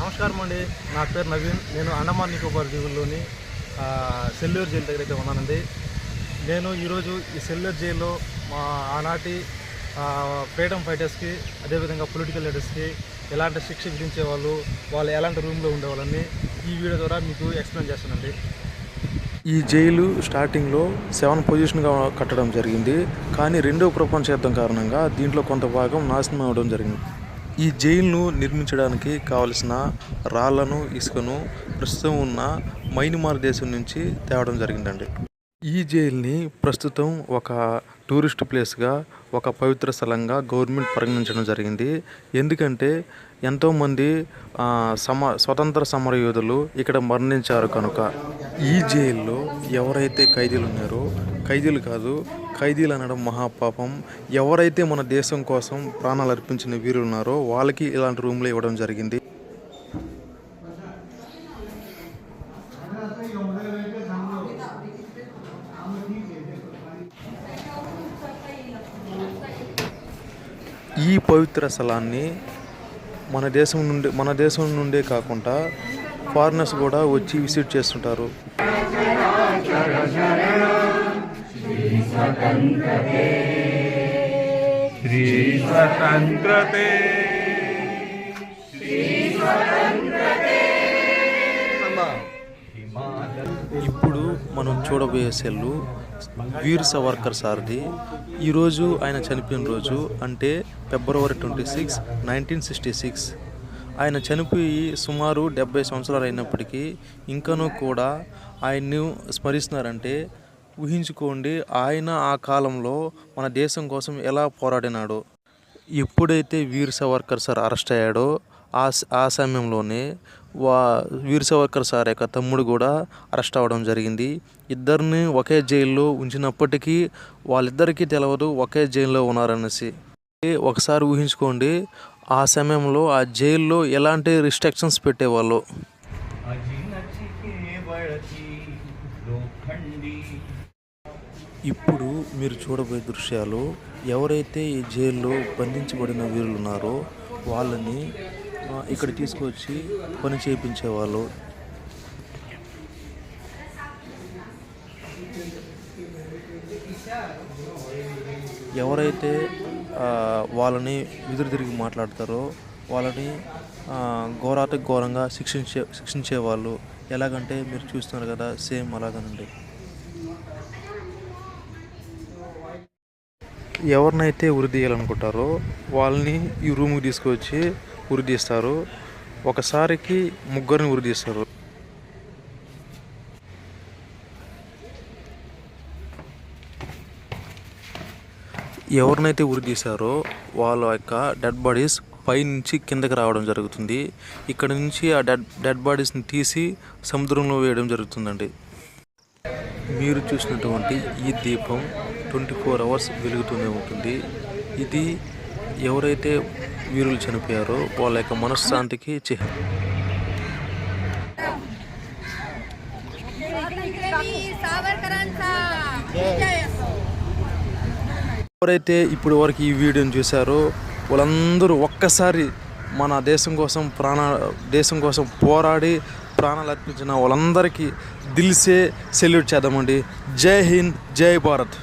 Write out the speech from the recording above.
నమస్కారం అండి. నా పేరు నవీన్. నేను అండమాన్ నికోబార్ దీవుల్లోని సెల్లూరు జైలు దగ్గర అయితే ఉన్నానండి. నేను ఈరోజు ఈ సెల్లూరు జైల్లో మా ఆనాటి ఫ్రీడమ్ ఫైటర్స్కి అదేవిధంగా పొలిటికల్ లీడర్స్కి ఎలాంటి శిక్ష విధించే వాళ్ళు వాళ్ళు ఎలాంటి రూమ్లో ఉండేవాళ్ళని ఈ వీడియో ద్వారా మీకు ఎక్స్ప్లెయిన్ చేస్తానండి. ఈ జైలు స్టార్టింగ్లో సెవెన్ పొజిషన్గా కట్టడం జరిగింది. కానీ రెండో ప్రపంచ యుద్ధం కారణంగా దీంట్లో కొంత భాగం నాశనం అవడం జరిగింది. ఈ జైలును నిర్మించడానికి కావలసిన రాళ్ళను ఇసుకను ప్రస్తుతం ఉన్న మైన్మార్ దేశం నుంచి తేవడం జరిగిందండి. ఈ జైల్ని ప్రస్తుతం ఒక టూరిస్ట్ ప్లేస్గా ఒక పవిత్ర స్థలంగా గవర్నమెంట్ పరిగణించడం జరిగింది. ఎందుకంటే ఎంతోమంది సమ స్వతంత్ర సమర యోధులు ఇక్కడ మరణించారు కనుక ఈ జైల్లో ఎవరైతే ఖైదీలు ఉన్నారో ఖైదీలు కాదు ఖైదీలు అనడం మహాపాపం. ఎవరైతే మన దేశం కోసం ప్రాణాలు అర్పించిన వీరులు ఉన్నారో వాళ్ళకి ఇలాంటి రూమ్లు ఇవ్వడం జరిగింది. ఈ పవిత్ర స్థలాన్ని మన దేశం నుండి మన దేశం నుండే కాకుండా ఫారినర్స్ కూడా వచ్చి విజిట్ చేస్తుంటారు. ఇప్పుడు మనం చూడబోయే సెల్లు వీర్ సవర్కర్ సార్ది. ఈరోజు ఆయన చనిపోయిన రోజు అంటే February twenty six nineteen sixty six. ఆయన చనిపోయి సుమారు డెబ్బై సంవత్సరాలు అయినప్పటికీ ఇంకనూ కూడా ఆయన్ని స్మరిస్తున్నారంటే ఊహించుకోండి ఆయన ఆ కాలంలో మన దేశం కోసం ఎలా పోరాడినాడో. ఎప్పుడైతే వీర్ సవర్కర్ సార్ అరెస్ట్ అయ్యాడో ఆ ఆ సమయంలోనే వా వీర్ సవర్కర్ సార్ యొక్క తమ్ముడు కూడా అరెస్ట్ అవ్వడం జరిగింది. ఇద్దరిని ఒకే జైల్లో ఉంచినప్పటికీ వాళ్ళిద్దరికీ తెలియదు ఒకే జైల్లో ఉన్నారనేసి. ఒకసారి ఊహించుకోండి ఆ సమయంలో ఆ జైల్లో ఎలాంటి రిస్ట్రిక్షన్స్ పెట్టేవాళ్ళు? ఇప్పుడు మీరు చూడబోయే దృశ్యాలు ఎవరైతే ఈ జైల్లో బంధించబడిన వీరులు ఉన్నారో వాళ్ళని ఇక్కడ తీసుకొచ్చి పని చేయించేవాళ్ళు. ఎవరైతే వాళ్ళని ఎదురు తిరిగి మాట్లాడతారో వాళ్ళని ఘోరాతి ఘోరంగా శిక్షించే శిక్షించేవాళ్ళు ఎలాగంటే మీరు చూస్తున్నారు కదా సేమ్ అలాగనండి. ఎవరినైతే ఉరి తీయాలనుకుంటారో వాళ్ళని ఈ రూమ్కి తీసుకొచ్చి ఉరి తీస్తారు. ఒకసారికి ముగ్గురిని ఉరి తీస్తారు. ఎవరినైతే ఉరి తీశారో వాళ్ళ యొక్క డెడ్ బాడీస్ పైనుంచి కిందకి రావడం జరుగుతుంది. ఇక్కడ నుంచి ఆ డెడ్ డెడ్ బాడీస్ని తీసి సముద్రంలో వేయడం జరుగుతుందండి. మీరు చూసినటువంటి ఈ దీపం ట్వంటీ ఫోర్ అవర్స్ వెలుగుతూనే ఉంటుంది. ఇది ఎవరైతే వీరులు చనిపోయారో వాళ్ళ యొక్క మనశ్శాంతికి చిహ్నం. ఎవరైతే ఇప్పుడు వరకు ఈ వీడియోని చూసారో వాళ్ళందరూ ఒక్కసారి మన దేశం కోసం ప్రాణ దేశం కోసం పోరాడి ప్రాణాలు అర్పించిన వాళ్ళందరికీ దిల్సే సెల్యూట్ చేద్దామండి. జై హింద్ జై భారత్.